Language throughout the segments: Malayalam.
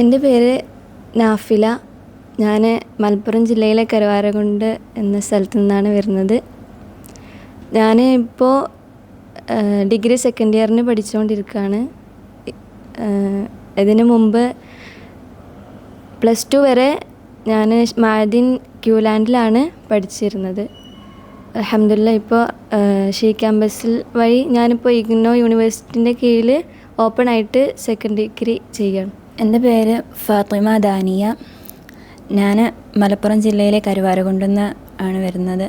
എന്റെ പേര് നാഫില. ഞാൻ മലപ്പുറം ജില്ലയിലെ കരുവാരകുണ്ട് എന്ന സ്ഥലത്ത് നിന്നാണ് വരുന്നത്. ഞാൻ ഇപ്പോൾ ഡിഗ്രി സെക്കൻഡ് ഇയറിന് പഠിച്ചുകൊണ്ടിരിക്കുകയാണ്. ഇതിനു മുമ്പ് പ്ലസ് ടു വരെ ഞാൻ മാദിൻ ക്യൂലാൻഡിലാണ് പഠിച്ചിരുന്നത്. അലഹമില്ല ഇപ്പോൾ ഷീ ക്യാമ്പസിൽ വഴി ഞാനിപ്പോൾ ഇഗ്നോ യൂണിവേഴ്സിറ്റിന്റെ കീഴിൽ ഓപ്പൺ ആയിട്ട് സെക്കൻഡ് ഡിഗ്രി ചെയ്യണം എന്റെ പേര് ഫാത്തിമ ദാനിയ. ഞാൻ മലപ്പുറം ജില്ലയിലെ കരുവാരകുണ്ടെന്ന് ആണ് വരുന്നത്.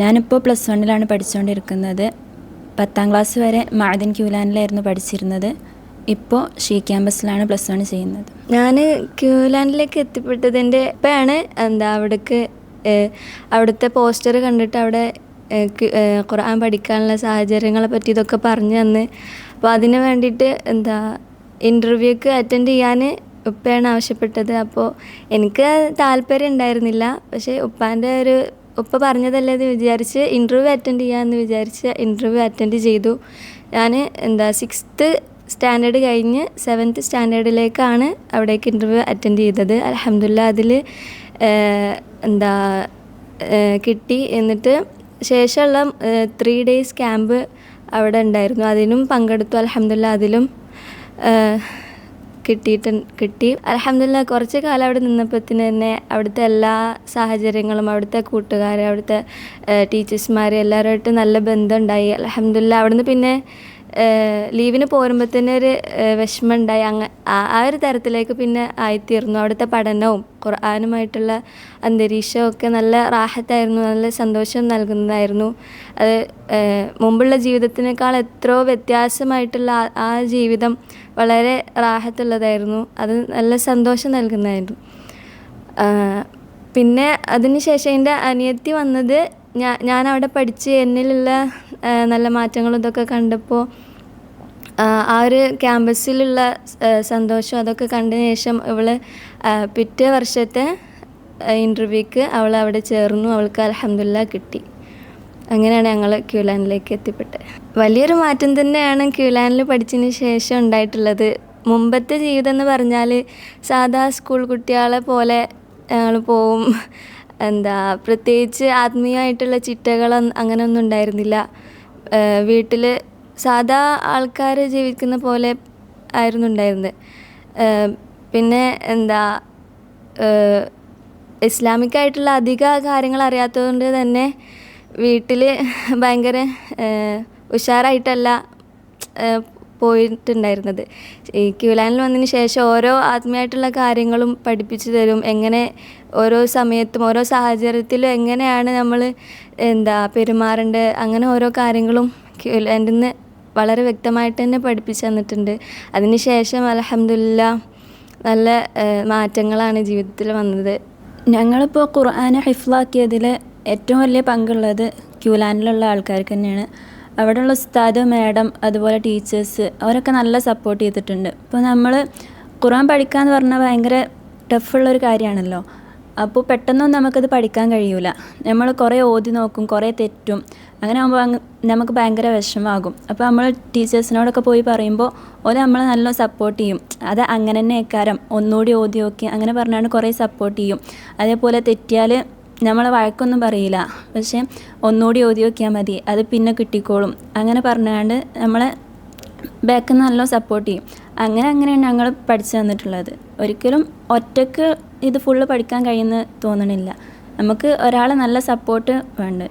ഞാനിപ്പോൾ പ്ലസ് വണ്ണിലാണ് പഠിച്ചുകൊണ്ടിരിക്കുന്നത് പത്താം ക്ലാസ് വരെ മാദിൻ ക്യൂലാനിലായിരുന്നു പഠിച്ചിരുന്നത്. ഇപ്പോൾ ഷീ ക്യാമ്പസിലാണ് പ്ലസ് വൺ ചെയ്യുന്നത്. ഞാൻ ക്യൂലാൻഡിലേക്ക് എത്തിപ്പെട്ടതിന്റെ ഇപ്പോഴാണ് എന്താ അവിടേക്ക് അവിടുത്തെ പോസ്റ്റർ കണ്ടിട്ട് അവിടെ ഖുർആൻ പഠിക്കാനുള്ള സാഹചര്യങ്ങളെ പറ്റി ഇതൊക്കെ പറഞ്ഞു തന്ന്. അപ്പോൾ അതിന് വേണ്ടിയിട്ട് എന്താ ഇന്റർവ്യൂക്ക് അറ്റൻഡ് ചെയ്യാൻ ഉപ്പയാണ് ആവശ്യപ്പെട്ടത്. അപ്പോൾ എനിക്ക് താല്പര്യം ഉണ്ടായിരുന്നില്ല. പക്ഷേ ഉപ്പാന്റെ ഒരു ഉപ്പ പറഞ്ഞതല്ലേ എന്ന് വിചാരിച്ച് ഇന്റർവ്യൂ അറ്റൻഡ് ചെയ്യാമെന്ന് വിചാരിച്ച് ഇന്റർവ്യൂ അറ്റൻഡ് ചെയ്തു. ഞാൻ എന്താ സിക്സ്ത്ത് സ്റ്റാൻഡേർഡ് കഴിഞ്ഞ് സെവൻത്ത് സ്റ്റാൻഡേർഡിലേക്കാണ് അവിടേക്ക് ഇന്റർവ്യൂ അറ്റൻഡ് ചെയ്തത്. അലഹമില്ല അതിൽ എന്താ കിട്ടി. എന്നിട്ട് ശേഷമുള്ള ത്രീ ഡേയ്സ് ക്യാമ്പ് അവിടെ ഉണ്ടായിരുന്നു. അതിനും പങ്കെടുത്തു. അലഹമില്ല അതിലും കിട്ടിയിട്ട് കിട്ടി. അലഹമില്ല കുറച്ച് കാലം അവിടെ നിന്നപ്പോഴത്തിന് തന്നെ അവിടുത്തെ എല്ലാ സാഹചര്യങ്ങളും അവിടുത്തെ കൂട്ടുകാർ അവിടുത്തെ ടീച്ചേഴ്സ്മാർ എല്ലാവരുമായിട്ട് നല്ല ബന്ധമുണ്ടായി അലഹമില്ല അവിടുന്ന് പിന്നെ ലീവിന് പോരുമ്പോൾ തന്നെ ഒരു വിഷമമുണ്ടായി. അങ്ങ ആ- ഒരു തരത്തിലേക്ക് പിന്നെ ആയിത്തീർന്നു. അവിടുത്തെ പഠനവും ഖുർആാനുമായിട്ടുള്ള അന്തരീക്ഷവും ഒക്കെ നല്ല റാഹത്തായിരുന്നു. നല്ല സന്തോഷം നൽകുന്നതായിരുന്നു. അത് മുമ്പുള്ള ജീവിതത്തിനേക്കാൾ എത്രയോ വ്യത്യാസമായിട്ടുള്ള ആ- ജീവിതം വളരെ റാഹത്തുള്ളതായിരുന്നു. അത് നല്ല സന്തോഷം നൽകുന്നതായിരുന്നു. പിന്നെ അതിന് ശേഷം എന്റെ അനിയത്തി വന്നത് ഞാൻ ഞാൻ അവിടെ പഠിച്ച് എന്നിലുള്ള നല്ല മാറ്റങ്ങളും ഇതൊക്കെ കണ്ടപ്പോൾ ആ ഒരു ക്യാമ്പസിലുള്ള സന്തോഷം അതൊക്കെ കണ്ടതിന് ശേഷം ഇവൾ പിറ്റേ വർഷത്തെ ഇന്റർവ്യൂക്ക് അവൾ അവിടെ ചേർന്നു. അവൾക്ക് അലഹമില്ല കിട്ടി. അങ്ങനെയാണ് ഞങ്ങൾ ക്യൂലാനിലേക്ക് എത്തിപ്പെട്ടത്. വലിയൊരു മാറ്റം തന്നെയാണ് ക്യൂലാനിൽ പഠിച്ചതിന് ശേഷം ഉണ്ടായിട്ടുള്ളത്. മുമ്പത്തെ ജീവിതം എന്ന് പറഞ്ഞാൽ സാധാ സ്കൂൾ കുട്ടികളെ പോലെ ഞങ്ങൾ പോവും. എന്താ പ്രത്യേകിച്ച് ആത്മീയമായിട്ടുള്ള ചിട്ടകൾ അങ്ങനെയൊന്നും ഉണ്ടായിരുന്നില്ല. വീട്ടിൽ സാധാ ആൾക്കാർ ജീവിക്കുന്ന പോലെ ആയിരുന്നു ഉണ്ടായിരുന്നത്. പിന്നെ എന്താ ഇസ്ലാമിക് ആയിട്ടുള്ള അധിക കാര്യങ്ങൾ അറിയാത്തതുകൊണ്ട് തന്നെ വീട്ടിൽ ഭയങ്കര ഉഷാറായിട്ടല്ല പോയിട്ടുണ്ടായിരുന്നത്. ഈ ക്യൂലാനിൽ വന്നതിന് ശേഷം ഓരോ ആത്മീയമായിട്ടുള്ള കാര്യങ്ങളും പഠിപ്പിച്ചു തരും. എങ്ങനെ ഓരോ സമയത്തും ഓരോ സാഹചര്യത്തിലും എങ്ങനെയാണ് നമ്മൾ എന്താ പെരുമാറേണ്ടത്? അങ്ങനെ ഓരോ കാര്യങ്ങളും ക്യൂലാൻഡിൽ നിന്ന് വളരെ വ്യക്തമായിട്ട് തന്നെ പഠിപ്പിച്ചു തന്നിട്ടുണ്ട്. അതിന് ശേഷം അലഹമില്ല നല്ല മാറ്റങ്ങളാണ് ജീവിതത്തിൽ വന്നത്. ഞങ്ങളിപ്പോൾ ഖുർആാനെ ഹിഫ്ലാക്കിയതിൽ ഏറ്റവും വലിയ പങ്കുള്ളത് ക്യൂലാനിലുള്ള ആൾക്കാർക്ക് തന്നെയാണ്. അവിടെയുള്ള ഉസ്താദ് മാഡം അതുപോലെ ടീച്ചേഴ്സ് അവരൊക്കെ നല്ല സപ്പോർട്ട് ചെയ്തിട്ടുണ്ട്. ഇപ്പോൾ നമ്മൾ ഖുർആൻ പഠിക്കുക എന്ന് പറഞ്ഞാൽ ഭയങ്കര ടഫുള്ളൊരു കാര്യമാണല്ലോ. അപ്പോൾ പെട്ടെന്നൊന്നും നമുക്കത് പഠിക്കാൻ കഴിയൂല. നമ്മൾ കുറേ ഓതി നോക്കും കുറേ തെറ്റും. അങ്ങനെ ആകുമ്പോൾ നമുക്ക് ഭയങ്കര വിഷമമാകും. അപ്പോൾ നമ്മൾ ടീച്ചേഴ്സിനോടൊക്കെ പോയി പറയുമ്പോൾ ഓര് നമ്മളെ നല്ല സപ്പോർട്ട് ചെയ്യും. അത് അങ്ങനെ തന്നെ ഏക്കാരം ഒന്നുകൂടി ഓതി നോക്കി അങ്ങനെ പറഞ്ഞാണ് കുറേ സപ്പോർട്ട് ചെയ്യും. അതേപോലെ തെറ്റിയാൽ നമ്മളെ വഴക്കൊന്നും പറയില്ല. പക്ഷേ ഒന്നുകൂടി ഓതി നോക്കിയാൽ മതി. അത് പിന്നെ കിട്ടിക്കോളും. അങ്ങനെ പറഞ്ഞാണ്ട് നമ്മളെ ബാക്ക് നല്ല സപ്പോർട്ട് ചെയ്യും. അങ്ങനെ അങ്ങനെയാണ് ഞങ്ങൾ പഠിച്ചു തന്നിട്ടുള്ളത് ഒരിക്കലും ഒറ്റയ്ക്ക് ഇത് ഫുള്ള് പഠിക്കാൻ കഴിയുന്ന തോന്നണില്ല. നമുക്ക് ഒരാളെ നല്ല സപ്പോർട്ട് വേണ്ട.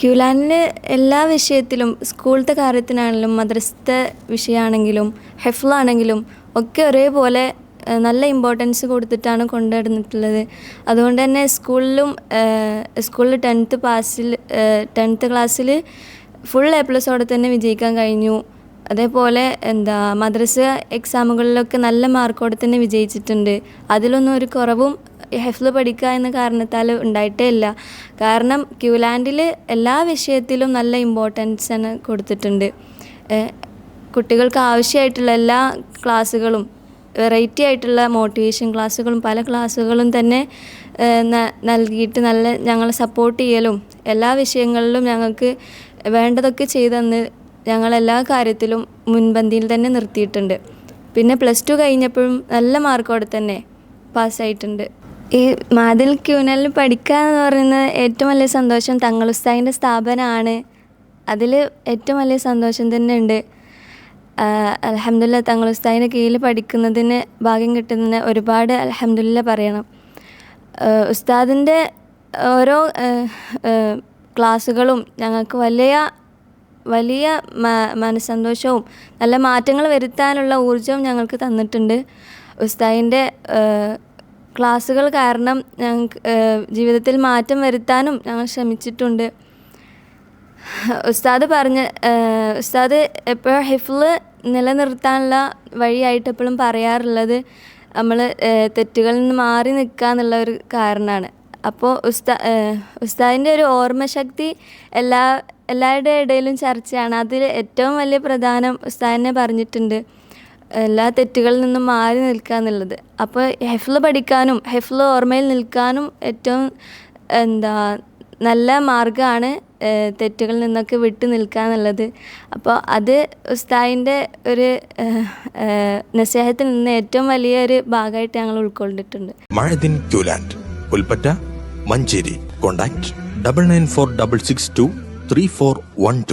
ക്യുലാനിന് എല്ലാ വിഷയത്തിലും സ്കൂളത്തെ കാര്യത്തിനാണെങ്കിലും മദ്രസത്തെ വിഷയമാണെങ്കിലും ഹെഫ്ലാണെങ്കിലും ഒക്കെ ഒരേപോലെ നല്ല ഇമ്പോർട്ടൻസ് കൊടുത്തിട്ടാണ് കൊണ്ടുവരുന്നിട്ടുള്ളത് അതുകൊണ്ട് തന്നെ സ്കൂളിലും സ്കൂളിൽ ടെൻത്ത് പാസിൽ ടെൻത്ത് ക്ലാസ്സിൽ ഫുൾ എ പ്ലസോടെ തന്നെ വിജയിക്കാൻ കഴിഞ്ഞു. അതേപോലെ എന്താ മദ്രസ എക്സാമുകളിലൊക്കെ നല്ല മാർക്കോടെ തന്നെ വിജയിച്ചിട്ടുണ്ട്. അതിലൊന്നും ഒരു കുറവും ഹെഫ്ല് പഠിക്കുക എന്ന കാരണത്താൽ ഉണ്ടായിട്ടേ ഇല്ല. കാരണം ക്യൂലാൻഡിൽ എല്ലാ വിഷയത്തിലും നല്ല ഇമ്പോർട്ടൻസ് ആണ് കൊടുത്തിട്ടുണ്ട്. കുട്ടികൾക്ക് ആവശ്യമായിട്ടുള്ള എല്ലാ ക്ലാസ്സുകളും വെറൈറ്റി ആയിട്ടുള്ള മോട്ടിവേഷൻ ക്ലാസ്സുകളും പല ക്ലാസ്സുകളും തന്നെ നൽകിയിട്ട് നല്ല ഞങ്ങളെ സപ്പോർട്ട് ചെയ്യലും എല്ലാ വിഷയങ്ങളിലും ഞങ്ങൾക്ക് വേണ്ടതൊക്കെ ചെയ്തെന്ന് ഞങ്ങളെല്ലാ കാര്യത്തിലും മുൻപന്തിയിൽ തന്നെ നിർത്തിയിട്ടുണ്ട്. പിന്നെ പ്ലസ് ടു കഴിഞ്ഞപ്പോഴും നല്ല മാർക്കോടെ തന്നെ പാസ്സായിട്ടുണ്ട് ഈ മാതിൽ ക്യൂനലിൽ പഠിക്കുക എന്ന് പറയുന്നത് ഏറ്റവും വലിയ സന്തോഷം തങ്ങളുസ്താദിന്റെ സ്ഥാപനമാണ് അതിൽ ഏറ്റവും വലിയ സന്തോഷം തന്നെ ഉണ്ട്. അലഹമില്ല തങ്ങളുസ്താദിന്റെ കീഴിൽ പഠിക്കുന്നതിന് ഭാഗ്യം കിട്ടുന്നതിന് ഒരുപാട് അലഹമില്ല പറയണം. ഉസ്താദിന്റെ ഓരോ ക്ലാസ്സുകളും ഞങ്ങൾക്ക് വലിയ വലിയ മനസ്സന്തോഷവും നല്ല മാറ്റങ്ങൾ വരുത്താനുള്ള ഊർജവും ഞങ്ങൾക്ക് തന്നിട്ടുണ്ട്. ഉസ്താദിന്റെ ക്ലാസ്സുകൾ കാരണം ഞങ്ങൾക്ക് ജീവിതത്തിൽ മാറ്റം വരുത്താനും ഞങ്ങൾ ശ്രമിച്ചിട്ടുണ്ട്. ഉസ്താദ് പറഞ്ഞ ഉസ്താദ് എപ്പോഴും ഹിഫ്ല് നിലനിർത്താനുള്ള വഴിയായിട്ട് എപ്പോഴും പറയാറുള്ളത് നമ്മൾ തെറ്റുകളിൽ നിന്ന് മാറി നിൽക്കുക എന്നുള്ള ഒരു കാരണമാണ്. അപ്പോൾ ഉസ്താ ഉസ്താദിന്റെ ഒരു ഓർമ്മശക്തി എല്ലാ എല്ലാവരുടെ ഇടയിലും ചർച്ചയാണ്. അതിൽ ഏറ്റവും വലിയ പ്രധാനം ഉസ്താദിനെ പറഞ്ഞിട്ടുണ്ട് എല്ലാ തെറ്റുകളിൽ നിന്നും മാറി നിൽക്കുക എന്നുള്ളത്. അപ്പോൾ ഹെഫ്ല് പഠിക്കാനും ഹെഫ്ല് ഓർമ്മയിൽ നിൽക്കാനും ഏറ്റവും എന്താ നല്ല മാർഗമാണ് തെറ്റുകളിൽ നിന്നൊക്കെ വിട്ടു നിൽക്കുക എന്നുള്ളത്. അപ്പോൾ അത് ഉസ്താദിന്റെ ഒരു നസ്യാഹത്തിൽ നിന്ന് ഏറ്റവും വലിയൊരു ഭാഗമായിട്ട് ഞങ്ങൾ ഉൾക്കൊണ്ടിട്ടുണ്ട്. മഴദിൻ ക്യൂലാൻഡ് Pulpatta Manjeri. Contact double nine four double six two three four one two.